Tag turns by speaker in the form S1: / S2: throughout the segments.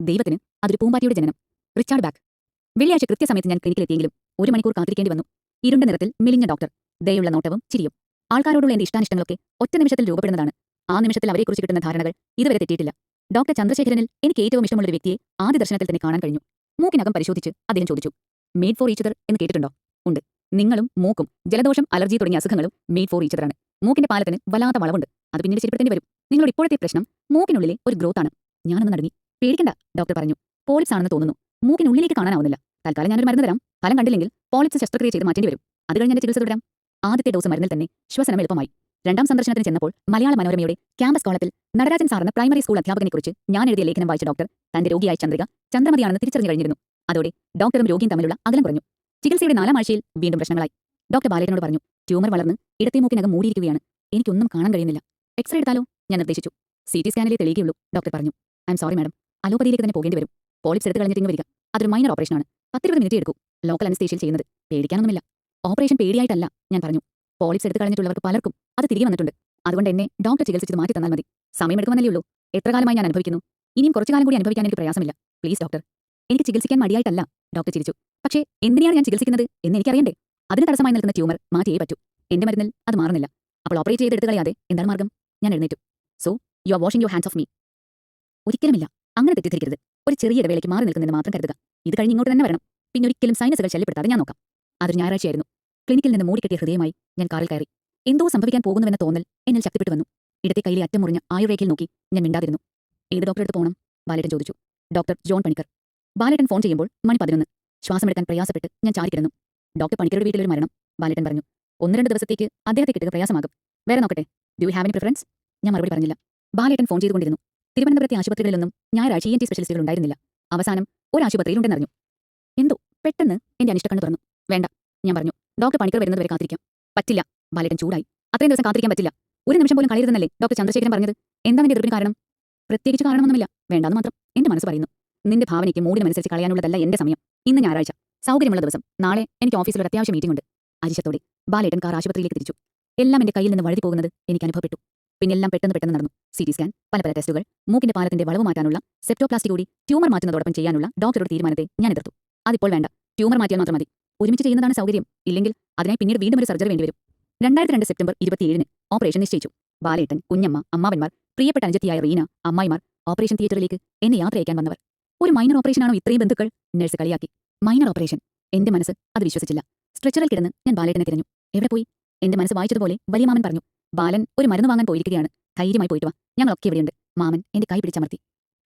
S1: ദൈവത്തിന് അതൊരു പൂമ്പാറ്റയുടെ ജനനം. Richard Bach. വെള്ളിയാഴ്ച കൃത്യസമയത്ത് ഞാൻ ക്ലിനിക്കിലെത്തിയെങ്കിലും ഒരു മണിക്കൂർ കാത്തിരിക്കേണ്ടി വന്നു. ഇരുണ്ട നിറത്തിൽ മെലിഞ്ഞ ഡോക്ടർ. ദയുള്ള നോട്ടവും ചിരിയും. ആൾക്കാരോടുള്ള എന്റെ ഇഷ്ടാനിഷ്ടങ്ങളൊക്കെ ഒറ്റ നിമിഷത്തിൽ രൂപപ്പെടുന്നതാണ്. ആ നിമിഷത്തിൽ അവരെക്കുറിച്ച് കിട്ടുന്ന ധാരണകൾ ഇതുവരെ തെറ്റിയിട്ടില്ല. ഡോക്ടർ ചന്ദ്രശേഖരനിൽ എനിക്ക് ഏറ്റവും ഇഷ്ടമുള്ള വ്യക്തിയെ ആദ്യ ദർശനത്തിൽ തന്നെ കാണാൻ കഴിഞ്ഞു. മൂക്കിനകം പരിശോധിച്ച് അദ്ദേഹം ചോദിച്ചു മെയ്ഡ് ഫോർ ഈച്ചതർ എന്ന് കേട്ടിട്ടുണ്ടോ? ഉണ്ട്. നിങ്ങളും മൂക്കും ജലദോഷം അലർജി തുടങ്ങിയ അസുഖങ്ങളും മെയ്ഡ് ഫോർ ഈച്ചതറാണ് മൂക്കിന്റെ പാലത്തിന് വല്ലാത്ത വളവുണ്ട്. അത് പിന്നീട് ശരിപ്പെടുത്തേണ്ടി വരും. നിങ്ങളുടെ ഇപ്പോഴത്തെ പ്രശ്നം മൂക്കിനുള്ളിലെ ഒരു ഗ്രോത്ത് ആണ്. ഞാനൊന്ന് നടുങ്ങി. പേടിക്കണ്ട ഡോക്ടർ പറഞ്ഞു. പോളിപ്സ് ആണെന്ന് തോന്നുന്നു. മൂക്കിനുള്ളിലേക്ക് കാണാനാവുന്നില്ല. തൽക്കാലം ഞാനൊരു മരുന്ന് തരാം. ഫലം കണ്ടില്ലെങ്കിൽ പോളിപ്സ് ശസ്ത്രക്രിയ ചെയ്ത് മാറ്റേണ്ടി വരും. അത് കഴിഞ്ഞ് എന്റെ ചികിത്സ തുടരാം. ആദ്യത്തെ ഡോസ് മരുന്നിൽ തന്നെ ശ്വസനം എളുപ്പമായി. രണ്ടാം സന്ദർശനത്തിന് ചെന്നപ്പോൾ മലയാള മനോരമയുടെ ക്യാമ്പസ് കോളത്തിൽ നടരാജൻ സാറിന് പ്രൈമറി സ്കൂൾ അധ്യാപകനെക്കുറിച്ച് ഞാൻ എഴുതിയ ലേഖനം വായിച്ച ഡോക്ടർ തന്റെ രോഗിയായ ചന്ദ്രിക ചന്ദ്രമതിയാണെന്ന് തിരിച്ചറിഞ്ഞു കഴിഞ്ഞിരുന്നു. അതോടെ ഡോക്ടറും രോഗിയും തമ്മിലുള്ള അകലം കുറഞ്ഞു. ചികിത്സയുടെ നാലാം ആഴ്ചയിൽ വീണ്ടും പ്രശ്നങ്ങളായി. ഡോക്ടർ ബാലേട്ടനോട് പറഞ്ഞു ട്യൂമർ വളർന്ന് ഇടത്തെ മൂക്കിനകം മൂടിയിരിക്കുകയാണ്. എനിക്കൊന്നും കാണാൻ കഴിയുന്നില്ല. എക്സ്റേ എടുത്താലോ? ഞാൻ നിർദ്ദേശിച്ചു. സി ടി സ്കാനിലെ തെളിയുകയുള്ളൂ ഡോക്ടർ പറഞ്ഞു. ഐ എം സോറി മാഡം അലോപ്പതിയിലേക്ക് തന്നെ പോകേണ്ടി വരും. പോളിപ്സ് എടുത്ത് കഴിഞ്ഞിട്ട് ഇങ്ങ് വരിക. അതൊരു മൈനർ ഓപ്പറേഷനാണ് പത്തിരുപത് മിനിറ്റ് എടുക്കും. ലോക്കൽ അനസ്തേഷ്യയിൽ ചെയ്യുന്നത്. പേടിക്കാനൊന്നുമില്ല. ഓപ്പറേഷൻ പേടിയായിട്ടല്ല ഞാൻ പറഞ്ഞു. പോളിപ്സ് എടുത്ത് കളഞ്ഞിട്ടുള്ളവർക്ക് പലർക്കും അത് തിരികെ വന്നിട്ടുണ്ട്. അതുകൊണ്ട് എന്നെ ഡോക്ടർ ചികിത്സിച്ച് മാറ്റി തന്നാൽ മതി. സമയമെടുക്കുമെന്നല്ലേ ഉള്ളൂ. എത്ര കാലമായി ഞാൻ അനുഭവിക്കുന്നു? ഇനിയും കുറച്ചു കാലം കൂടി അനുഭവിക്കാൻ എനിക്ക് പ്രയാസമില്ല. പ്ലീസ് ഡോക്ടർ എനിക്ക് ചികിത്സിക്കാൻ മടിയായിട്ടല്ല ഡോക്ടർ ചിരിച്ചു പക്ഷേ എന്തിനാണ് ഞാൻ ചികിത്സിക്കുന്നത് എന്ന് എനിക്കറിയണ്ടേ? അതിന് തടസ്സമായി നിൽക്കുന്ന ട്യൂമർ മാറ്റിയേ പറ്റൂ. എന്റെ മരുന്നിൽ അത് മാറുന്നില്ല. അപ്പോൾ ഓപ്പറേറ്റ് ചെയ്ത് എടുത്ത് കളയാതെ എന്താണ് മാർഗം? ഞാൻ എഴുന്നേറ്റു. So you are washing your hands of me ഒരിക്കലുമില്ല. അങ്ങനെ തെറ്റിദ്ധരിക്കരുത്. ഒരു ചെറിയ ഇടവേളയ്ക്ക് മാറി നിൽക്കുന്നതിന് മാത്രം കരുതുക. ഇത് കഴിഞ്ഞ് ഇങ്ങോട്ട് തന്നെ വരണം. പിന്നെ ഒരിക്കലും സൈനസുകൾ ശല്യപ്പെടുത്താതെ ഞാൻ നോക്കാം. അതൊരു ഞായറാഴ്ചയായിരുന്നു. ക്ലിനിക്കിൽ നിന്ന് മൂടിക്കെട്ടിയ ഹൃദയമായി ഞാൻ കാറിൽ കയറി. എന്തോ സംഭവിക്കാൻ പോകുന്നുവെന്ന തോന്നൽ എന്നിൽ ശക്തിപ്പെട്ടു വന്നു. ഇടത്തെ കയ്യിലെ അറ്റം മുറിഞ്ഞ ആയുർരേഖയിൽ നോക്കി ഞാൻ മിണ്ടാതിരുന്നു. ഏത് ഡോക്ടറെ അടുത്ത് പോകണം? ബാലേട്ടൻ ചോദിച്ചു. Doctor John Panicker. ബാലേട്ടൻ ഫോൺ ചെയ്യുമ്പോൾ മണി പതിനൊന്ന്. ശ്വാസമെടുക്കാൻ പ്രയാസപ്പെട്ട് ഞാൻ ചാരിക്കിടന്നു ഡോക്ടർ പണിക്കരുടെ വീട്ടിൽ ഒരു മരണം. ബാലേട്ടൻ പറഞ്ഞു. ഒന്ന് രണ്ട് ദിവസത്തേക്ക് അദ്ദേഹത്തെ കിട്ടുക പ്രയാസമാകും. വേറെ നോക്കട്ടെ. Do you have any preference ഞാൻ മറുപടി പറഞ്ഞില്ല. ബാലേട്ടൻ ഫോൺ ചെയ്തുകൊണ്ടിരുന്നു. തിരുവനന്തപുരത്തെ ആശുപത്രികളിലൊന്നും ഞായറാഴ്ച ഇ എൻ ടി സ്പെഷ്യലിസ്റ്റുകൾ ഉണ്ടായിരുന്നില്ല അവസാനം ഒരു ആശുപത്രിയിൽ ഉണ്ടെന്നറിഞ്ഞു എന്തോ? പെട്ടെന്ന് എന്റെ അനിഷ്ട കണ്ണു തുറന്നു. വേണ്ട ഞാൻ പറഞ്ഞു. ഡോക്ടർ പണിക്കർ വരുന്നത് വരെ കാത്തിരിക്കാം. പറ്റില്ല. ബാലേട്ടൻ ചൂടായി. അത്രയും ദിവസം കാത്തിരിക്കാൻ പറ്റില്ല. ഒരു നിമിഷം പോലും കളയരുതെന്നല്ലേ ഡോക്ടർ ചന്ദ്രശേഖരൻ പറഞ്ഞത്? എന്താ നിന്റെ എതിർപ്പിന് കാരണം? പ്രത്യേകിച്ച് കാരണമൊന്നുമില്ല. വേണ്ടാന്ന് മാത്രം. എന്റെ മനസ്സ് പറയുന്നു. നിന്റെ ഭാവനയ്ക്ക് മൂടിനനുസരിച്ച് കളയാനുള്ളതല്ല എന്റെ സമയം. ഇന്ന് ഞായറാഴ്ച. സൗകര്യമുള്ള ദിവസം. നാളെ എനിക്ക് ഓഫീസിൽ ഒരു അത്യാവശ്യ മീറ്റിംഗ് ഉണ്ട്. അരിശത്തോടെ ബാലേട്ടൻ കാർ ആശുപത്രിയിലേക്ക് തിരിച്ചു. എല്ലാം എന്റെ കയ്യിൽ നിന്ന് വഴുതി പോകുന്നത് എനിക്ക് അനുഭവപ്പെട്ടു. പിന്നെല്ലാം പെട്ടെന്ന് പെട്ടെന്ന് നടന്നു. സി ടി സ്കാൻ പല പല ടെസ്റ്റുകൾ മൂക്കിന്റെ പാലത്തിന്റെ വളവ് മാറ്റാനുള്ള സെപ്റ്റോപ്ലാസ്റ്റി കൂടി ട്യൂമർ മാറ്റുന്നതോടൊപ്പം ചെയ്യാനുള്ള ഡോക്ടറുടെ തീരുമാനത്തെ ഞാൻ എതിർത്തു. അതിപ്പോൾ വേണ്ട. ട്യൂമർ മാറ്റിയാൽ മാത്രം മതി. ഒരുമിച്ച് ചെയ്യുന്നതാണ് സൗകര്യം. ഇല്ലെങ്കിൽ അതിനായി പിന്നീട് വീണ്ടും ഒരു സർജറി വേണ്ടിവരും. രണ്ടായിരത്തി രണ്ട് സെപ്റ്റംബർ ഇരുപത്തിയേഴിന് ഓപ്പറേഷൻ നിശ്ചയിച്ചു. ബാലേട്ടൻ കുഞ്ഞമ്മ അമ്മാവന്മാർ പ്രിയപ്പെട്ട അനുജത്തിയായ റീന അമ്മായിമാർ ഓപ്പറേഷൻ തിയേറ്ററിലേക്ക് എന്നെ യാത്രയക്കാൻ വന്നവർ. ഒരു മൈനർ ഓപ്പറേഷനാണോ ഇത്രയും ബന്ധുക്കൾ? നഴ്സ് കളിയാക്കി. Minor operation. എന്റെ മനസ്സ് അത് വിശ്വസിച്ചില്ല. സ്ട്രെച്ചറിൽ കിടന്ന് ഞാൻ ബാലേട്ടനെ തിരഞ്ഞു. എവിടെ പോയി? എന്റെ മനസ്സ് വായിച്ചതുപോലെ വലിയ മാമൻ പറഞ്ഞു. ബാലൻ ഒരു മരുന്ന് വാങ്ങാൻ പോയിരിക്കുകയാണ്. ധൈര്യമായി പോയിട്ട് വാ. ഞങ്ങളൊക്കെ ഇവിടെയുണ്ട്. മാമൻ എന്റെ കൈ പിടിച്ചമർത്തി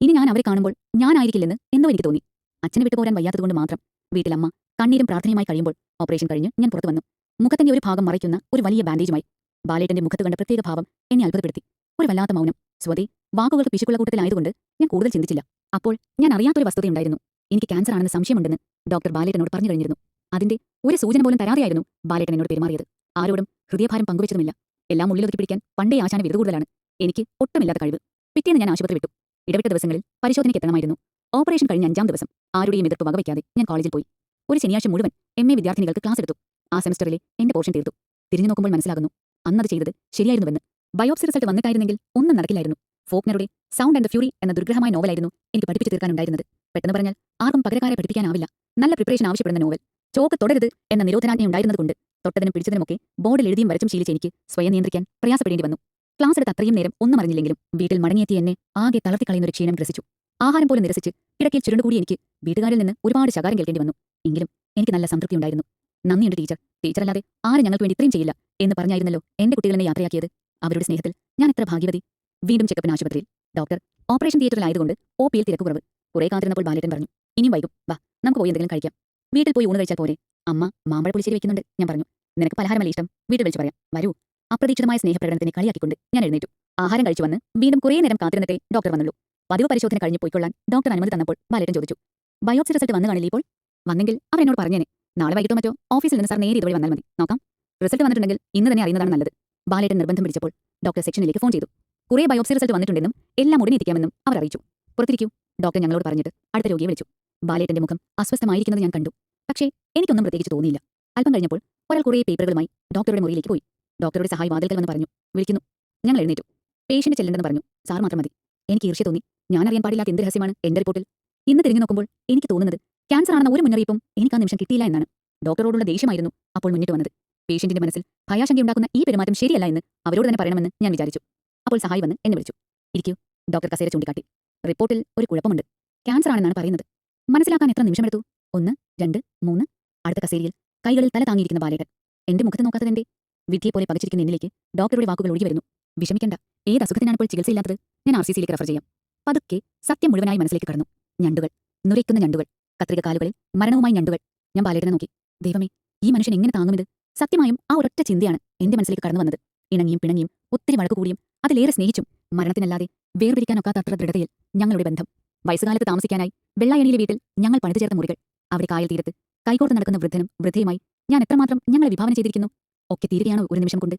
S1: ഇനി ഞാൻ അവരെ കാണുമ്പോൾ ഞാനായിരിക്കില്ലെന്ന് എന്തോ എനിക്ക് തോന്നി. അച്ഛനെ വിട്ടുപോരാൻ വയ്യാത്തതുകൊണ്ട് മാത്രം വീട്ടിലമ്മ കണ്ണീരും പ്രാർത്ഥനയുമായി കഴിയുമ്പോൾ ഓപ്പറേഷൻ കഴിഞ്ഞ് ഞാൻ പുറത്തു വന്നു. മുഖത്തിന്റെ ഒരു ഭാഗം മറയ്ക്കുന്ന ഒരു വലിയ ബാൻഡേജുമായി ബാലേട്ടന്റെ മുഖത്ത് കണ്ട പ്രത്യേക ഭാവം എന്നെ അത്ഭുതപ്പെടുത്തി. ഒരു വല്ലാത്ത മൗനം. സ്വതി വാക്കുകൾക്ക് പിശുക്കുള്ള കൂട്ടത്തിലായതുകൊണ്ട് ഞാൻ കൂടുതൽ ചിന്തിച്ചില്ല. അപ്പോൾ ഞാൻ അറിയാത്തൊരു വസ്തുതയുണ്ടായിരുന്നു. എനിക്ക് ക്യാൻസർ ആണെന്ന് സംശയമുണ്ടെന്ന് ഡോക്ടർ ബാലേട്ടനോട് പറഞ്ഞു കഴിഞ്ഞിരുന്നു. അതിന്റെ ഒരു സൂചന പോലും തരാതെയായിരുന്നു ബാലേട്ടൻ എന്നോട് പെരുമാറിയത്. ആരോടും ഹൃദയഭാരം പങ്കുവച്ചതുമില്ല. എല്ലാം ഉള്ളിലൊതുക്കി പിടിക്കാൻ പണ്ടേ ആശാന വിധ കൂടുതലാണ്. എനിക്ക് ഒട്ടുമില്ലാത്ത കഴിവ്. പിറ്റേന്ന് ഞാൻ ആശുപത്രി വിട്ടു. ഇടവിട്ട ദിവസങ്ങളിൽ പരിശോധനയ്ക്ക് എത്തണമായിരുന്നു. ഓപ്പറേഷൻ കഴിഞ്ഞ അഞ്ചാം ദിവസം ആരുടെയും എതിർപ്പ് വകവയ്ക്കാതെ ഞാൻ കോളേജിൽ പോയി. ഒരു ശനിയാഴ്ച മുഴുവൻ എം. എ. വിദ്യാർത്ഥിനികൾക്ക് ക്ലാസ് എടുത്തു. ആ സെമസ്റ്ററിലെ എന്റെ പോർഷൻ തീർത്തു. തിരിഞ്ഞു നോക്കുമ്പോൾ മനസ്സിലാകുന്നു അന്നത് ചെയ്തത് ശരിയായിരുന്നുവെന്ന്. ബയോപ്സി റിസൾട്ട് വന്നിട്ടായിരുന്നെങ്കിൽ ഒന്നും നടക്കില്ലായിരുന്നു. ഫോക്നറുടെ സൗണ്ട് ആൻഡ് ഫ്യൂറി എന്ന ദുർഗ്രഹമായ നോവലായിരുന്നു എനിക്ക് പഠിപ്പിച്ചു തീർക്കാനുണ്ടായിരുന്നത്. പെട്ടെന്ന് പറഞ്ഞാൽ ആർക്കും പകരക്കാരെ പഠിപ്പിക്കാനാവില്ല. നല്ല പ്രിപ്പറേഷൻ ആവശ്യപ്പെടുന്ന നോവൽ. ചോക്ക് തുടരുത് എന്ന നിരോധനാജ്ഞ ഉണ്ടായിരുന്നതുകൊണ്ട് തൊട്ടതിനും പിടിച്ചതിനുമൊക്കെ ബോർഡിൽ എഴുതിയും വരച്ചും ശീലിച്ച് എനിക്ക് സ്വയം നിയന്ത്രിക്കാൻ പ്രയാസപ്പെടേണ്ടി വന്നു. ക്ലാസ് എടുത്ത് അത്രയും നേരം ഒന്നും അറിഞ്ഞില്ലെങ്കിലും വീട്ടിൽ മടങ്ങിയെത്തി എന്നെ ആകെ തളർത്തിക്കളയുന്ന ഒരു ക്ഷീണം ഗ്രസിച്ചു. ആഹാരം പോലും നിരസിച്ച് കിടക്കിൽ ചുരുണ്ടുകൂടി എനിക്ക് വീട്ടുകാരിൽ നിന്ന് ഒരുപാട് ശകാരം കേൾക്കേണ്ടി വന്നു. എങ്കിലും എനിക്ക് നല്ല സംതൃപ്തി ഉണ്ടായിരുന്നു. നന്ദിയുണ്ട് ടീച്ചർ. ടീച്ചറല്ലാതെ ആരും ഞങ്ങൾക്ക് വേണ്ടി ഇത്രയും ചെയ്യില്ല എന്ന് പറഞ്ഞായിരുന്നല്ലോ എന്റെ കുട്ടികളെ യാത്രയാക്കിയത്. അവരുടെ സ്നേഹത്തിൽ ഞാൻ എത്ര ഭാഗ്യവതി. വീണ്ടും ചെക്കപ്പിന് ആശുപത്രിയിൽ. ഡോക്ടർ ഓപ്പറേഷൻ തിയേറ്ററിലായതുകൊണ്ട് ഒ പിയിൽ തിരക്ക് കുറവ്. കുറെ കാത്തിരുന്നപ്പോൾ ബാലേട്ടൻ പറഞ്ഞു ഇനിയും വൈകും. വാ നമുക്ക് പോയി എന്തെങ്കിലും കഴിക്കാം. വീട്ടിൽ പോയി ഊണ് കഴിച്ചാൽ പോരെ. അമ്മ മാമ്പഴ പുളിശ്ശേരി വെക്കുന്നുണ്ട് ഞാൻ പറഞ്ഞു. നിനക്ക് പലഹാരമല്ല ഇഷ്ടം? വീട്ടിൽ വിളിച്ചു പറയാം. വരൂ. അപ്രതീക്ഷിതമായ സ്നേഹപ്രകടനത്തിന് കളിയാക്കിക്കൊണ്ട് ഞാൻ എഴുന്നേറ്റു. ആഹാരം കഴിച്ചു വന്ന് വീണ്ടും കുറേ നേരം കാത്തിരുന്നിട്ടേ ഡോക്ടർ വന്നുള്ളൂ. പതിവ് പരിശോധന കഴിഞ്ഞ് പോയിക്കൊള്ളാൻ ഡോക്ടർ അനുമതി തന്നപ്പോൾ ബാലേട്ടൻ ചോദിച്ചു ബയോപ്സി റിസൾട്ട് വന്നു കാണില്ലേ ഇപ്പോൾ? വന്നെങ്കിൽ അവർ എന്നോട് പറഞ്ഞേനെ. നാളെ വൈകിട്ടോ മറ്റോ ഓഫീസിൽ നിന്ന് സാർ നേരെ ഇതുവഴി വന്നാൽ മതി. നോക്കാം. റിസൾട്ട് വന്നിട്ടുണ്ടെങ്കിൽ ഇന്ന് തന്നെ അറിയുന്നതാണ് നല്ലത്. ബാലേട്ടൻ നിർബന്ധം പിടിച്ചപ്പോൾ ഡോക്ടർ സെക്ഷനിലേക്ക് ഫോൺ ചെയ്തു. കുറേ ബയോപ്സി റിസൾട്ട് വന്നിട്ടുണ്ടെന്നും എല്ലാം ഉടനെ എത്തിക്കാമെന്നും അവർ അറിയിച്ചു. പുറത്തിരിക്കൂ. ഡോക്ടർ ഞങ്ങളോട് പറഞ്ഞിട്ട് അടുത്ത രോഗിയെ വിളിച്ചു. ബാലേട്ടന്റെ മുഖം അസ്വസ്ഥമായിരിക്കുന്നത് ഞാൻ കണ്ടു. പക്ഷേ എനിക്കൊന്നും പ്രത്യേകിച്ച് തോന്നിയില്ല. അല്പം കഴിഞ്ഞപ്പോൾ ഒരാൾ കുറേ പേപ്പറുകളുമായി ഡോക്ടറുടെ മുറിയിലേക്ക് പോയി. ഡോക്ടറുടെ സഹായി വാതിൽക്കൽ വന്ന് പറഞ്ഞു. വിളിക്കുന്നു. ഞങ്ങൾ എഴുന്നേറ്റു. പേഷ്യന്റ് ചെല്ലേണ്ടെന്ന് പറഞ്ഞു. സാർ മാത്രം മതി. എനിക്ക് ഈർഷ്യ തോന്നി. ഞാൻ അറിയാൻ പാടില്ലാത്ത എന്ത് രഹസ്യമാണ് എന്റെ റിപ്പോർട്ടിൽ? ഇന്ന് തിരിഞ്ഞു നോക്കുമ്പോൾ എനിക്ക് തോന്നുന്നത് ക്യാൻസർ ആണെന്ന ഒരു മുന്നറിയിപ്പും എനിക്ക് ആ നിമിഷം കിട്ടിയില്ല എന്നാണ്. ഡോക്ടറോടുള്ള ദേഷ്യമായിരുന്നു അപ്പോൾ മുന്നിട്ട് വന്നത്. പേഷ്യന്റിന്റെ മനസ്സിൽ ഭയാശങ്കയുണ്ടാക്കുന്ന ഈ പെരുമാറ്റം ശരിയല്ല എന്ന് അവരോട് തന്നെ പറയണമെന്ന് ഞാൻ വിചാരിച്ചു. അപ്പോൾ സഹായി വന്ന് എന്നെ വിളിച്ചു. ഇരിക്കൂ. ഡോക്ടർ കസേര ചൂണ്ടിക്കാട്ടി. റിപ്പോർട്ടിൽ ഒരു കുഴപ്പമുണ്ട്. ക്യാൻസർ ആണെന്നാണ് പറയുന്നത്. മനസ്സിലാക്കാൻ എത്ര നിമിഷമെടുത്തു? ഒന്ന് രണ്ട് മൂന്ന്. അടുത്ത കസേരയിൽ കൈകളിൽ തല താങ്ങിയിരിക്കുന്ന ബാലേട്ടൻ എന്റെ മുഖത്ത് നോക്കാത്തതെന്തേ? വിധിയെ പോലെ പകച്ചിരിക്കുന്ന എന്നിലേക്ക് ഡോക്ടറുടെ വാക്കുകൾ ഒഴുകി വരുന്നു. വിഷമിക്കേണ്ട. ഏത് അസുഖത്തിനാണ് ഇപ്പോൾ ചികിത്സയില്ലാത്തത് ഞാൻ ആർ സി സിയിലേക്ക് റെഫർ ചെയ്യാം. പതുക്കെ സത്യം മുഴുവനായി മനസ്സിലേക്ക് കടന്നു. ഞണ്ടുകൾ. നുരയ്ക്കുന്ന ഞണ്ടുകൾ. കത്രിക കാലുകളിൽ മരണവുമായി ഞണ്ടുകൾ. ഞാൻ ബാലേട്ടനെ നോക്കി. ദൈവമേ ഈ മനുഷ്യൻ എങ്ങനെ താങ്ങുമിത് സത്യമായും ആ ഒരൊറ്റ ചിന്തയാണ് എന്റെ മനസ്സിലേക്ക് കടന്നു വന്നത്. ഇണങ്ങിയും പിണങ്ങിയും ഒത്തിരി വഴക്ക് കൂടിയും അതിലേറെ സ്നേഹിച്ചും മരണത്തിനല്ലാതെ വേർപിരിക്കാനൊക്കാത്ത അത്ര ദൃഢതയിൽ ഞങ്ങളുടെ ബന്ധം. വയസ്സുകാലത്ത് താമസിക്കാനായി വെള്ളായണിയിലെ വീട്ടിൽ ഞങ്ങൾ പണിതു ചേർത്ത മുറികൾ. അവിടെ കായൽ തീരത്ത് കൈകോർത്ത് നടക്കുന്ന വൃദ്ധനും വൃദ്ധയുമായി ഞാൻ എത്രമാത്രം ഞങ്ങളെ വിഭാവന ചെയ്തിരിക്കുന്നു? ഒക്കെ തീരുകയാണോ ഒരു നിമിഷം കൊണ്ട്.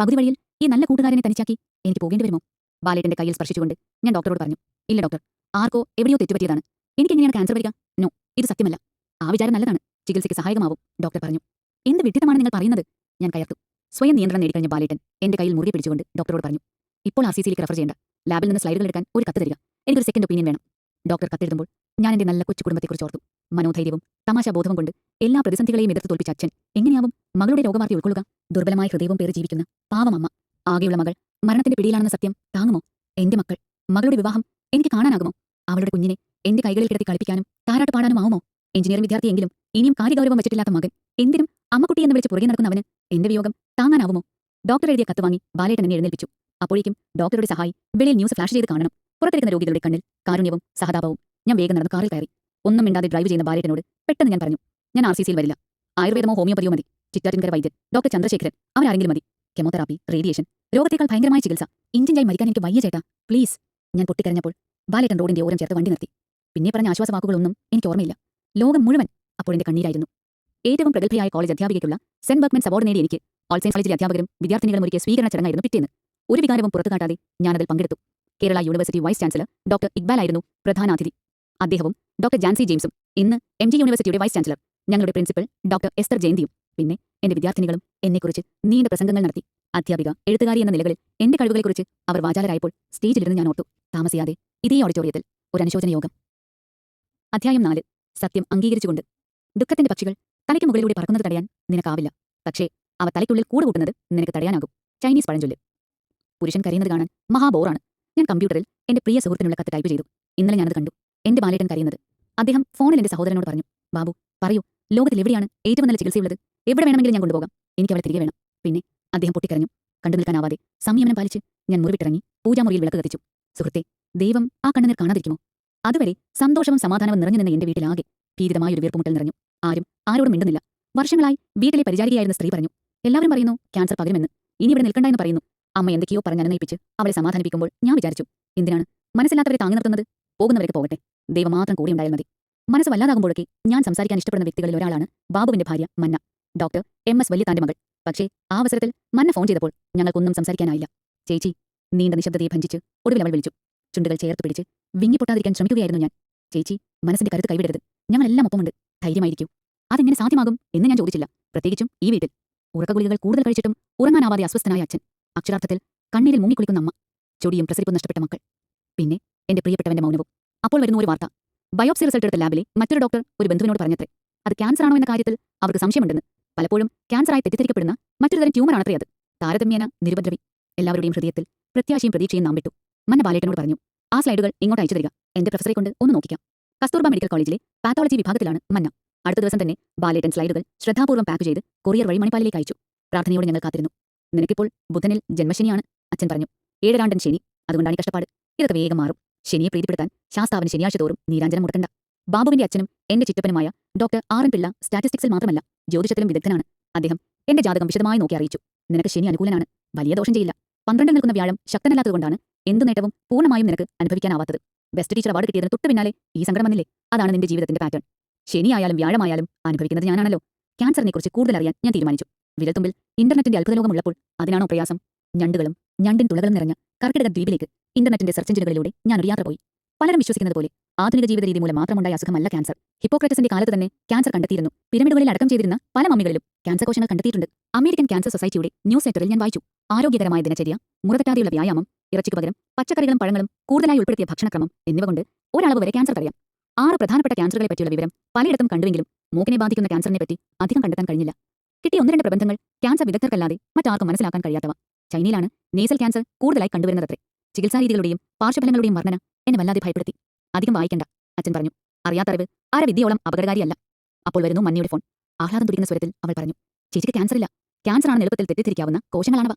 S1: പകുതി വഴിയിൽ ഈ നല്ല കൂട്ടുകാരനെ തനിച്ചാക്കി എനിക്ക് പോകേണ്ടി വരുമോ? ബാലേട്ടന്റെ കയ്യിൽ സ്പർശിച്ചുകൊണ്ട് ഞാൻ ഡോക്ടറോട് പറഞ്ഞു. ഇല്ല ഡോക്ടർ. ആർക്കോ എവിടെയോ തെറ്റുപറ്റിയതാണ്. എനിക്ക് എങ്ങനെയാണ് ക്യാൻസർ വരിക? നോ ഇത് സത്യമല്ല. ആ വിചാരം നല്ലതാണ്. ചികിത്സയ്ക്ക് സഹായകമാവും ഡോക്ടർ പറഞ്ഞു. എന്ത് വിഡിത്തമാണ് നിങ്ങൾ പറയുന്നത്? ഞാൻ കയർത്തു. സ്വയം നിയന്ത്രണം നേടിക്കഴിഞ്ഞ ബാലേട്ടൻ എന്റെ കയ്യിൽ മുറുകെ പിടിച്ചുകൊണ്ട് ഡോക്ടറോട് പറഞ്ഞു. ഇപ്പോൾ ആർ സി റെഫർ ചെയ്യേണ്ട. ലാബിൽ നിന്ന് സ്ലൈഡുകൾ എടുക്കാൻ ഒരു കത്ത് തരിക. എനിക്കൊരു സെക്കൻഡ് ഒപ്പീനിയൻ വേണം. ഡോക്ടർ കത്തെഴുതുമ്പോൾ ഞാൻ എന്റെ നല്ല കൊച്ചു കുടുംബത്തെക്കുറിച്ച് ഓർത്തു. മനോധൈര്യവും തമാശാബോധവും കൊണ്ട് എല്ലാ പ്രതിസന്ധികളെയും എതിർത്ത് തോൽപ്പിച്ച അച്ഛൻ. എങ്ങനെയാവും? മകളുടെ രോഗവാർത്ത ഉൾക്കൊള്ളുക. ദുർബലമായ ഹൃദയവും പേര് ജീവിക്കുന്ന പാവമമ്മ ആകെയുള്ള മകൾ മരണത്തിന്റെ പിടിയിലാണെന്ന സത്യം താങ്ങുമോ? എന്റെ മക്കൾ മകളുടെ വിവാഹം എനിക്ക് കാണാനാകുമോ? അവളുടെ കുഞ്ഞിനെ എന്റെ കൈകളിൽ കിടത്തി കളിപ്പിക്കാനും താരാട്ട് പാടാനും ആവുമോ എഞ്ചിനീയറിംഗ് വിദ്യാർത്ഥിയെങ്കിലും ഇനിയും കാര്യഗൗരവം വെച്ചിട്ടില്ലാത്ത മകൻ. എന്തിനും അമ്മക്കുട്ടി എന്ന് വിളിച്ച് പുറകെ നടക്കുന്നവന് എന്റെ വിയോഗം താങ്ങാനാവുമോ? ഡോക്ടർ എഴുതിയ കത്ത് വാങ്ങി ബാലേട്ടൻ എന്നെ എഴുന്നേൽപ്പിച്ചു. അപ്പോഴേക്കും ഡോക്ടറുടെ സഹായി വെളിയിൽ ന്യൂസ് ഫ്ലാഷ് ചെയ്ത് കാണണം. പുറത്തിരിക്കുന്ന രോഗികളുടെ കണ്ണിൽ കാരുണ്യവും സഹതാപവും. ഞാൻ വേഗം നടന്ന് കാറിൽ കയറി. ഒന്നും മിണ്ടാതെ ഡ്രൈവ് ചെയ്യുന്ന ഭാര്യനോട് പെട്ടെന്ന് ഞാൻ പറഞ്ഞു ഞാൻ ആർ സി സിയിൽ വരില്ല. ആയുർവേദമോ ഹോമിയോപതിയോ മതി. ചിറ്റാറ്റിൻകര വൈദ്യൻ ഡോക്ടർ ചന്ദ്രശേഖരൻ അവരാരെങ്കിലും മതി. കെമോതെറാപ്പി റേഡിയേഷൻ രോഗത്തേക്കാൾ ഭയങ്കരമായ ചികിത്സ. ഇഞ്ചിഞ്ചായി മരിക്കാൻ എനിക്ക് വയ്യ ചേട്ടാ. പ്ലീസ് ഞാൻ പൊട്ടിക്കരഞ്ഞപ്പോൾ ബാലേട്ടൻ റോഡിന്റെ ഓരം ചേർത്ത് വണ്ടി നിർത്തി. പിന്നെ പറഞ്ഞ ആശ്വാസവാക്കുകളൊന്നും എനിക്ക് ഓർമ്മയില്ല. ലോകം മുഴുവൻ അപ്പോൾ എന്റെ കണ്ണീരായിരുന്നു. ഏറ്റവും പ്രഗത്ഭയായ കോളേജ് അധ്യാപികയ്ക്കുള്ള സെന്റ് ബർഗ്മൻ അവാർഡ് നേടി എനിക്ക് ഓൾസൈൻസ് കോളേജിലെ അധ്യാപകരും വിദ്യാർത്ഥിനികളും ഒരുക്കിയ സ്വീകരണ ചടങ്ങായിരുന്നു പിറ്റേന്ന്. ഒരു വികാരവും പുറത്തു കാട്ടാതെ ഞാനതിൽ പങ്കെടുത്തു. Kerala university vice chancellor doctor Iqbal ആയിരുന്നു പ്രധാനാതിഥി. അദ്ദേഹവും ഡോക്ടർ ജാൻസി ജെയിംസും ഇന്ന് എം ജി യൂണിവേഴ്സിറ്റിയുടെ വൈസ് ചാൻസലർ. ഞങ്ങളുടെ പ്രിൻസിപ്പൽ ഡോക്ടർ എസ്തർ ജയന്തിയും പിന്നെ എന്റെ വിദ്യാർത്ഥിനികളും എന്നെക്കുറിച്ച് നീണ്ട പ്രസംഗങ്ങൾ നടത്തി. അധ്യാപിക എഴുത്തുകാരി എന്ന നിലകളിൽ എന്റെ കഴിവുകളെക്കുറിച്ച് അവർ വാചാലരായപ്പോൾ സ്റ്റേജിലിരുന്ന് ഞാൻ ഓർത്തു താമസിയാതെ ഇതേ ഓഡിറ്റോറിയത്തിൽ ഒരു അനുശോചന യോഗം. അധ്യായം നാല്. സത്യം അംഗീകരിച്ചുകൊണ്ട്. ദുഃഖത്തിന്റെ പക്ഷികൾ തലയ്ക്ക് മുകളിലൂടെ പറക്കുന്നത് തടയാൻ നിനക്കാവില്ല. പക്ഷേ അവ തലയ്ക്കുള്ളിൽ കൂട് കൂട്ടുന്നത് നിനക്ക് തടയാനാകും. ചൈനീസ് പഴഞ്ചൊല്ല്. പുരുഷൻ കരയുന്നത് കാണാൻ മഹാബോറാണ്. ഞാൻ കമ്പ്യൂട്ടറിൽ എന്റെ പ്രിയ സുഹൃത്തിനുള്ള കത്ത് ടൈപ്പ് ചെയ്തു. ഇന്നലെ ഞാനത് കണ്ടു. എന്റെ ബാലേട്ടൻ കരയുന്നത്. അദ്ദേഹം ഫോണിൽ എന്റെ സഹോദരനോട് പറഞ്ഞു ബാബു പറയൂ ലോകത്തിൽ എവിടെയാണ് ഏറ്റവും നല്ല ചികിത്സയുള്ളത്? എവിടെ വേണമെങ്കിലും ഞാൻ കൊണ്ടുപോകാം. എനിക്ക് അവളെ തിരികെ വേണം. പിന്നെ അദ്ദേഹം പൊട്ടിക്കരഞ്ഞു. കണ്ടു നിൽക്കാനാവാതെ സംയമനം പാലിച്ച് ഞാൻ മുറിവിട്ടിറങ്ങി പൂജാമുറിയിൽ വിളക്ക് കത്തിച്ചു. സുഹൃത്തെ ദൈവം ആ കണ്ണുനീർ കാണാതിരിക്കുമോ? അതുവരെ സന്തോഷവും സമാധാനവും നിറഞ്ഞു നിന്ന എന്റെ വീട്ടിലാകെ ഭീതിതമായ ഒരു വീർപ്പുമുട്ടൽ നിറഞ്ഞു. ആരും ആരോടും മിണ്ടുന്നില്ല. വർഷങ്ങളായി വീട്ടിലെ പരിചാരികയായിരുന്ന സ്ത്രീ പറഞ്ഞു എല്ലാവരും പറയുന്നു ക്യാൻസർ പകരുമെന്ന്. ഇനി ഇവിടെ നിൽക്കണ്ട എന്ന് പറയുന്നു. അമ്മ എന്തൊക്കെയോ പറഞ്ഞ് അനുനയിപ്പിച്ച് അവളെ സമാധാനിപ്പിക്കുമ്പോൾ ഞാൻ വിചാരിച്ചു എന്തിനാണ് മനസ്സിലാത്തവരെ താങ്ങി നിർത്തുന്നത്? പോകുന്നവരൊക്കെ പോകട്ടെ. ദൈവം മാത്രം കൂടി ഉണ്ടായാൽ മതി. മനസ്സ് വല്ലാതാകുമ്പോഴൊക്കെ ഞാൻ സംസാരിക്കാൻ ഇഷ്ടപ്പെടുന്ന വ്യക്തികളിൽ ഒരാളാണ് ബാബുവിന്റെ ഭാര്യ മന്ന. ഡോക്ടർ എം എസ് വലിയത്താന്റെ മകൾ. പക്ഷേ ആ അവസരത്തിൽ മന്ന ഫോൺ ചെയ്തപ്പോൾ ഞങ്ങൾക്കൊന്നും സംസാരിക്കാനായില്ല. ചേച്ചി നീണ്ട നിശബ്ദതയെ ഭഞ്ചിച്ച് ഒടുവിൽ അവൾ വിളിച്ചു. ചുണ്ടുകൾ ചേർത്ത് പിടിച്ച് വിങ്ങിപ്പൊട്ടാതിരിക്കാൻ ശ്രമിക്കുകയായിരുന്നു ഞാൻ. ചേച്ചി മനസ്സിന്റെ കരുത്ത് കൈവിടരുത്. ഞങ്ങളെല്ലാം ഒപ്പമുണ്ട്. ധൈര്യമായിരിക്കും. അതെങ്ങനെ സാധ്യമാകും എന്ന് ഞാൻ ചോദിച്ചില്ല. പ്രത്യേകിച്ചും ഈ വീട്ടിൽ. ഉറക്കഗുളികൾ കൂടുതൽ കഴിച്ചിട്ടും ഉറങ്ങാനാവാതെ അസ്വസ്ഥനായ അച്ഛൻ. അക്ഷരാർത്ഥത്തിൽ കണ്ണീരിൽ മുങ്ങിക്കുളിക്കുന്ന അമ്മ. ചൊടിയും പ്രസരിപ്പും നഷ്ടപ്പെട്ട മക്കൾ. പിന്നെ എന്റെ പ്രിയപ്പെട്ടവന്റെ മൗനവും. അപ്പോൾ വരുന്ന ഒരു വാർത്ത. ബയോപ്സി റിസൾട്ട് എടുത്ത ലാബിലെ മറ്റൊരു ഡോക്ടർ ഒരു ബന്ധുവിനോട് പറഞ്ഞത്രേ. അത് ക്യാൻസർ ആണോ എന്ന കാര്യത്തിൽ അവർക്ക് സംശയമുണ്ടെന്ന്. പലപ്പോഴും ക്യാൻസറായി തെറ്റിദ്ധരിക്കപ്പെടുന്ന മറ്റൊരു തരം ട്യൂമറാണത്രേ അത്. താരതമ്യേന നിരുപദ്രവി എല്ലാവരുടെയും ഹൃദയത്തിൽ പ്രത്യാശയും പ്രതീക്ഷയും നാം വിട്ടു. മന്ന ബാലേട്ടനോട് പറഞ്ഞു ആ സ്ലൈഡുകൾ ഇങ്ങോട്ട് അയച്ചു തരിക. എന്റെ പ്രൊഫസറെ കൊണ്ട് ഒന്ന് നോക്കിക്കാം. കസ്തൂർബ മെഡിക്കൽ കോളേജിലെ പാത്തോളജി വിഭാഗത്തിലാണ് മന്ന. അടുത്ത ദിവസം തന്നെ ബാലേട്ടൻ സ്ലൈഡുകൾ ശ്രദ്ധാപൂർവം പാക്ക് ചെയ്ത് കൊറിയർ വഴി മണിപ്പാലിലേക്ക് അയച്ചു. പ്രാർത്ഥനയോട് ഞങ്ങൾ കാത്തിരുന്നു. നിനക്കിപ്പോൾ ബുധനിൽ ജന്മശനിയാണ് അച്ഛൻ പറഞ്ഞു. ഏഴരാണ്ടൻ ശനി. അതുകൊണ്ടാണ് കഷ്ടപ്പാട്. ഇതൊക്കെ വേഗം മാറും. ശനിയെ പ്രീതിപ്പെടുത്താൻ ശാസ്താവിന് ശനിയാഴ്ച തോറും നീരാഞ്ജനം മുടക്കണ്ട. ബാബുവിന്റെ അച്ഛനും എന്റെ ചിറ്റപ്പനുമായ ഡോക്ടർ ആർ എൻ പിള്ള സ്റ്റാറ്റിസ്റ്റിക്സിൽ മാത്രമല്ല ജ്യോതിഷത്തിലും വിദഗ്ധനാണ്. അദ്ദേഹം എന്റെ ജാതകം വിശദമായി നോക്കി അറിയിച്ചു. നിനക്ക് ശനി അനുകൂലനാണ്. വലിയ ദോഷം ചെയ്യില്ല. പന്ത്രണ്ട് നിൽക്കുന്ന വ്യാഴം ശക്തനല്ലാത്തതുകൊണ്ടാണ് എന്ത് നേട്ടവും പൂർണമായും നിനക്ക് അനുഭവിക്കാനാവാത്തത്. ബെസ്റ്റ് ടീച്ചർ അവാർഡ് കിട്ടിയതിന് തൊട്ട് പിന്നാലെ ഈ സങ്കടം വന്നില്ലേ? അതാണ് നിന്റെ ജീവിതത്തിന്റെ പാറ്റേൺ ശനിയായാലും വ്യാഴമായാലും അനുഭവിക്കുന്നത് ഞാനാണല്ലോ. ക്യാൻസറിനെ കുറിച്ച് കൂടുതൽ അറിയാൻ ഞാൻ തീരുമാനിച്ചു. വിരൽത്തുമ്പിൽ ഇന്റർനെറ്റിന്റെ അത്ഭുതലോകമുള്ളപ്പോൾ അതിനാണോ പ്രയാസം? ഞണ്ടുകളും ഞണ്ടിൻ തുളകളും നിറഞ്ഞ കർക്കിടക ദ്വീപിലേക്ക് ഇന്റർനെറ്റിന്റെ സെർച്ച് എഞ്ചിനുകളിലൂടെ ഞാൻ ഒരു യാത്ര പോയി. പലരും വിശ്വസിക്കുന്നത് പോലെ ആധുനിക ജീവിത രീതി മൂലം മാത്രമുണ്ടായ അസുഖമല്ല ക്യാൻസർ ഹിപ്പോക്രറ്റസിന്റെ കാലത്ത് തന്നെ ക്യാൻസർ കണ്ടെത്തിയിരുന്നു. പിരമിഡുകളിൽ അടക്കം ചെയ്തിരുന്ന പല മമ്മികളിലും ക്യാൻസർ കോശങ്ങൾ കണ്ടെത്തിയിട്ടുണ്ട്. അമേരിക്കൻ ക്യാൻസർ സൊസൈറ്റിയുടെ ന്യൂസ് ലെറ്ററിൽ ഞാൻ വായിച്ചു. ആരോഗ്യകരമായ ദിനചര്യ മുറതെറ്റാതെയുള്ള വ്യായാമം ഇറച്ചിക്ക് പകരം പച്ചക്കറികളും പഴങ്ങളും കൂടുതലായി ഉൾപ്പെടുത്തിയ ഭക്ഷണക്രമം എന്നിവ കൊണ്ട് ഒരളവ് വരെ ക്യാൻസർ തടയാം. ആറ് പ്രധാനപ്പെട്ട ക്യാൻസറുകളെ പറ്റിയുള്ള വിവരം പലയിടത്തും കണ്ടുവെങ്കിലും മൂക്കിനെ ബാധിക്കുന്ന ക്യാൻസറിനെ പറ്റി അധികം കണ്ടെത്താൻ കഴിഞ്ഞില്ല. കിട്ടിയ ഒന്ന് രണ്ട് പ്രബന്ധങ്ങൾ ക്യാൻസർ വിദഗ്ധർക്കല്ലാതെ മറ്റാർക്കും മനസ്സിലാക്കാൻ കഴിയാത്തവ. ചൈനയിലാണ് നേസൽ ക്യാൻസർ കൂടുതലായി കണ്ടുവരുന്നതത്രേ. ചികിത്സാരീതികളുടെയും പാർശ്വഫലങ്ങളുടെയും വർണന എന്നെ വല്ലാതെ ഭയപ്പെടുത്തി. അധികം വായിക്കണ്ട അച്ഛൻ പറഞ്ഞു. അറിയാത്ത അറിവ് അര വിദ്യയോളം അപകടകാരിയല്ല. അപ്പോൾ വരുന്നു മന്നിയുടെ ഫോൺ. ആഹ്ലാദം തുടിക്കുന്ന സ്വരത്തിൽ അവൾ പറഞ്ഞു ചേച്ചിക്ക് ക്യാൻസർ ഇല്ല ക്യാൻസർ എളുപ്പത്തിൽ തെറ്റിദ്ധരിക്കാവുന്ന കോശങ്ങളാണവ.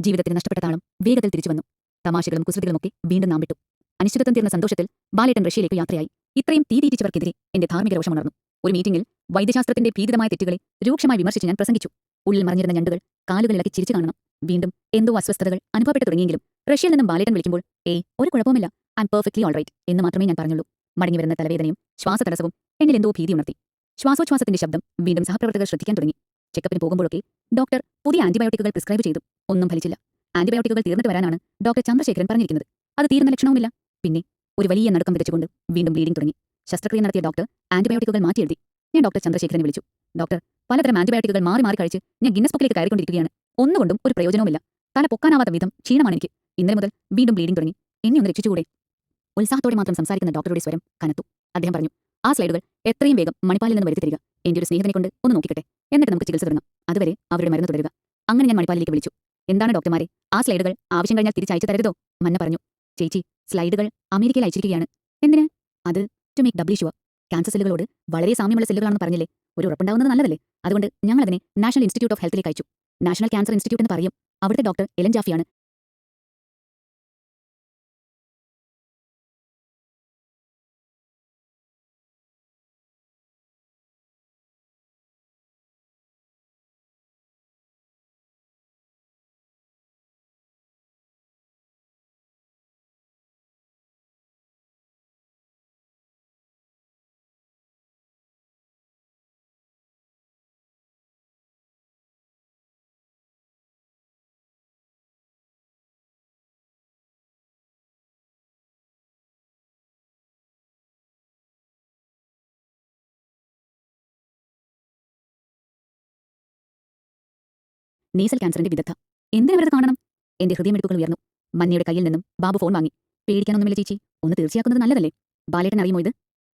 S1: ജീവിതത്തിന് നഷ്ടപ്പെട്ട താളം വേഗത്തിൽ തിരിച്ചു വന്നു. തമാശകളും കുസൃതികളുമൊക്കെ വീണ്ടും നാം വിട്ടു. അനിശ്ചിതത്വം തീർന്ന സന്തോഷത്തിൽ ബാലേട്ടൻ റഷ്യയിലേക്ക് യാത്രയായി. ഇത്രയും തീ തീറ്റിച്ചവർക്കെതിരെ എന്റെ ധാർമ്മിക രോഷമുണർന്നു ഒരു മീറ്റിംഗിൽ വൈദ്യശാസ്ത്രത്തിന്റെ ഭീതിതമായ തെറ്റുകളെ രൂക്ഷമായി വിമർശിച്ച് ഞാൻ പ്രസംഗിച്ചു. ഉള്ളിൽ മറിഞ്ഞിരുന്ന ഞണ്ടുകൾ കാലുകളിലൊക്കെ ചിരിച്ചു കാണണം. വീണ്ടും എന്തോ അസ്വസ്ഥതകൾ അനുഭവപ്പെട്ടു തുടങ്ങിയെങ്കിലും റഷ്യയിൽ നിന്നും ബാലേട്ടൻ വിളിക്കുമ്പോൾ ഏയ് ഒരു കുഴപ്പവുമില്ല. ഐ പെർഫെക്റ്റ്ലി ഓൾറൈറ്റ് എന്ന് മാത്രമേ ഞാൻ പറഞ്ഞുള്ളൂ. മടങ്ങി വരുന്ന തലവേദനയും ശ്വാസതടസ്സവും എന്നിൽ എന്തോ ഭീതി ഉണർത്തി. ശ്വാസോച്ഛ്വാസത്തിന്റെ ശബ്ദം വീണ്ടും സഹപ്രവർത്തകർ ശ്രദ്ധിക്കാൻ തുടങ്ങി. ചെക്കപ്പിന് പോകുമ്പോഴൊക്കെ ഡോക്ടർ പുതിയ ആന്റിബയോട്ടിക്കുകൾ പ്രിസ്ക്രൈബ് ചെയ്തു. ഒന്നും ഫലിച്ചില്ല. ആന്റിബയോട്ടിക്കുകൾ തീർന്നിട്ട് വരാനാണ് ഡോക്ടർ ചന്ദ്രശേഖരൻ പറഞ്ഞിരിക്കുന്നത്. അത് തീർന്ന ലക്ഷണവുമില്ല. പിന്നെ ഒരു വലിയ നടുക്കം വിതച്ചുകൊണ്ട് വീണ്ടും ബ്ലീഡിംഗ് തുടങ്ങി. ശസ്ത്രക്രിയ നടത്തിയ ഡോക്ടർ ആന്റിബയോട്ടിക്കുകൾ മാറ്റി എഴുതി ഞാൻ ഡോക്ടർ ചന്ദ്രശേഖരനെ വിളിച്ചു. ഡോക്ടർ പലതരം ആന്റിബയോട്ടിക്കുകൾ മാറി മാറി കഴിച്ച് ഞാൻ ഗിന്നസ് ബുക്കിലേക്ക് കയറിക്കൊണ്ടിരിക്കുകയാണ്. ഒന്നുകൊണ്ടും ഒരു പ്രയോജനവുമില്ല. തല പൊക്കാനാവാത്ത വിധം ക്ഷീണമാണ് എനിക്ക്. ഇന്നലെ മുതൽ വീണ്ടും ബ്ലീഡിംഗ് തുടങ്ങി. എന്നെ ഒന്ന് രക്ഷിച്ചുകൂടെ? ഉത്സാഹത്തോടെ മാത്രം സംസാരിക്കുന്ന ഡോക്ടറുടെ സ്വരം കനത്തു. അദ്ദേഹം പറഞ്ഞു ആ സ്ലൈഡുകൾ എത്രയും വേഗം മണിപ്പാലിൽ നിന്ന് വരുത്തി തരിക എന്റെ ഒരു സ്നേഹിതനെ കൊണ്ട് ഒന്ന് നോക്കിക്കട്ടെ. എന്നിട്ട് നമുക്ക് ചികിത്സ തുടങ്ങാം. അതുവരെ അവരുടെ മരുന്ന് തുടരുക. അങ്ങനെ ഞാൻ മണിപ്പാലിലേക്ക് വിളിച്ചു. എന്താണ് ഡോക്ടർമാരെ? ആ സ്ലൈഡുകൾ ആവശ്യം കഴിഞ്ഞാൽ തിരിച്ചയച്ചു തരരുതോ? മന്ന പറഞ്ഞു. ചേച്ചി സ്ലൈഡുകൾ അമേരിക്കയിൽ അയച്ചിരിക്കുകയാണ്. എന്തിന്? അത് to make W sure cancer സെല്ലുകളോട് വളരെ സാമ്യമുള്ള സെല്ലുകളാണെന്ന് പറഞ്ഞില്ലേ? ഒരു ഉറപ്പുണ്ടാവുന്നത് നല്ലതല്ലേ? അതുകൊണ്ട് ഞങ്ങൾ അതിനെ നാഷണൽ ഇൻസ്റ്റിറ്റ്യൂട്ട് ഓഫ് ഹെൽത്തിലേക്ക് അയച്ചു. നാഷണൽ ക്യാൻസർ ഇൻസ്റ്റിറ്റ്യൂട്ട് എന്ന് പറയും. അവിടുത്തെ ഡോക്ടർ എലൻ ജാഫിയാണ്. നേസൽ ക്യാൻസറിന്റെ വിദഗ്ധ. എന്തിനവരത് കാണണം? എന്റെ ഹൃദയമിടിപ്പുകൾ ഉയർന്നു. മഞ്ഞയുടെ കയ്യിൽ നിന്നും ബാബു ഫോൺ വാങ്ങി. പേടിക്കാനൊന്നുമില്ല ചേച്ചി. ഒന്ന് തീർച്ചയാക്കുന്നത് നല്ലതല്ലേ? ബാലേട്ടൻ അറിയുമോ ഇത്?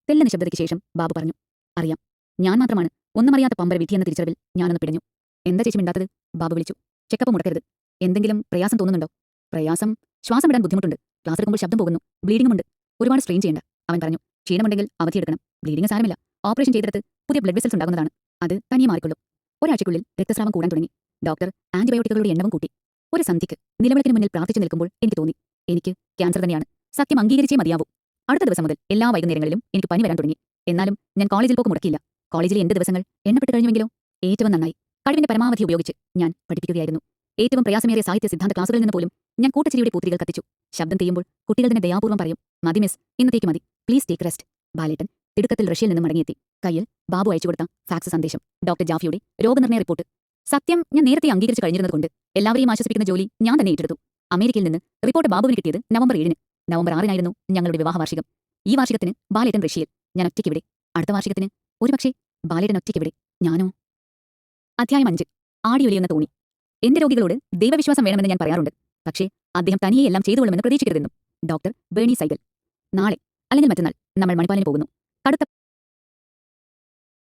S1: തെല്ല നിശബ്ദതയ്ക്ക് ശേഷം ബാബു പറഞ്ഞു. അറിയാം. ഞാൻ മാത്രമാണ്. ഒന്നും അറിയാത്ത പമ്പര വിധി എന്ന തിരിച്ചറിവിൽ ഞാനൊന്ന് പിടഞ്ഞു. എന്താ ചേച്ചി മിണ്ടാത്തത്? ബാബു വിളിച്ചു. ചെക്കപ്പ് മുടക്കരുത്. എന്തെങ്കിലും പ്രയാസം തോന്നുന്നുണ്ടോ? പ്രയാസം? ശ്വാസം വിടാൻ ബുദ്ധിമുട്ടുണ്ട്. ക്ലാസ് എടുക്കുമ്പോൾ ശബ്ദം പോകുന്നു. ബ്ലീഡിംഗും ഉണ്ട്. ഒരുപാട് സ്ട്രെയിൻ ചെയ്യേണ്ട. അവൻ പറഞ്ഞു. ക്ഷീണമുണ്ടെങ്കിൽ അവധിയെടുക്കണം ബ്ലീഡിംഗ് സാരമില്ല. ഓപ്പറേഷൻ ചെയ്തെടുത്ത് പുതിയ ബ്ലഡ് വെസൽസ് ഉണ്ടാകുന്നതാണ്. അത് തനിയെ മാറിക്കൊള്ളും. ഒരാഴ്ചയ്ക്കുള്ളിൽ രക്തസ്രാവം കൂടാൻ തുടങ്ങി. ഡോക്ടർ ആന്റിബയോട്ടിക്കുകളുടെ എണ്ണവും കൂട്ടി. ഒരു സന്ധിക്ക് നിലവിളക്കിന് മുന്നിൽ പ്രാർത്ഥിച്ചു നിൽക്കുമ്പോൾ എനിക്ക് തോന്നി എനിക്ക് ക്യാൻസർ തന്നെയാണ്. സത്യം അംഗീകരിച്ചേ മതിയാവൂ. അടുത്ത ദിവസം മുതൽ എല്ലാ വൈകുന്നേരങ്ങളിലും എനിക്ക് പനി വരാൻ തുടങ്ങി. എന്നാലും ഞാൻ കോളേജിൽ പോക്ക് മുടക്കിയില്ല. കോളേജിലെ എന്റെ ദിവസങ്ങൾ എണ്ണപ്പെട്ട് കഴിഞ്ഞുവെങ്കിലും? ഏറ്റവും നന്നായി. കഴിവിന്റെ പരമാവധി ഉപയോഗിച്ച് ഞാൻ പഠിപ്പിക്കുകയായിരുന്നു. ഏറ്റവും പ്രയാസമേറിയ സാഹിത്യ സിദ്ധാന്ത ക്ലാസുകളിൽ നിന്ന് പോലും ഞാൻ കൂട്ടച്ചിരിയുടെ പൂത്തിരികൾ കത്തിച്ചു. ശബ്ദം ചെയ്യുമ്പോൾ കുട്ടികൾ തന്നെ ദയാപൂർവം പറയും മതി മിസ് ഇന്നത്തേക്ക് മതി. Please take rest. ബാലേട്ടൻ തിടുക്കത്തിൽ റഷ്യയിൽ നിന്ന് മടങ്ങിയെത്തി. കയ്യിൽ ബാബു അയച്ചു കൊടുത്ത ഫാക്സ് സന്ദേശം. ഡോക്ടർ ജാഫിയുടെ രോഗനിർണയ റിപ്പോർട്ട്. സത്യം ഞാൻ നേരത്തെ അംഗീകരിച്ച് കഴിഞ്ഞിരുന്നതുകൊണ്ട് എല്ലാവരെയും ആശ്വസിപ്പിക്കുന്ന ജോലി ഞാൻ തന്നെ ഏറ്റെടുത്തു. അമേരിക്കയിൽ നിന്ന് റിപ്പോർട്ട് ബാബുവിന് കിട്ടിയത് നവംബർ ഏഴിന്. നവംബർ ആറിനായിരുന്നു ഞങ്ങളുടെ വിവാഹ വാർഷികം. ഈ വാർഷികത്തിന് ബാലേട്ടൻ റഷ്യയിൽ. ഞാൻ ഒറ്റയ്ക്കിവിടെ. അടുത്ത വാർഷികത്തിന് ഒരുപക്ഷേ ബാലേട്ടൻ ഒറ്റയ്ക്കിവിടെ. ഞാനോ? അധ്യായം അഞ്ച്. ആടിയൊലിയുന്ന തോന്നി എന്റെ രോഗികളോട് ദൈവവിശ്വാസം വേണമെന്ന് ഞാൻ പറയാറുണ്ട്. പക്ഷേ അദ്ദേഹം തനിയെ എല്ലാം ചെയ്തുകൊള്ളുമെന്ന് പ്രതീക്ഷിക്കരുതെന്നും. ഡോക്ടർ ബേണി സൈഗൽ. നാളെ അല്ലെങ്കിൽ മറ്റന്നാൾ നമ്മൾ മണിപ്പാലിന് പോകുന്നു. കടുത്ത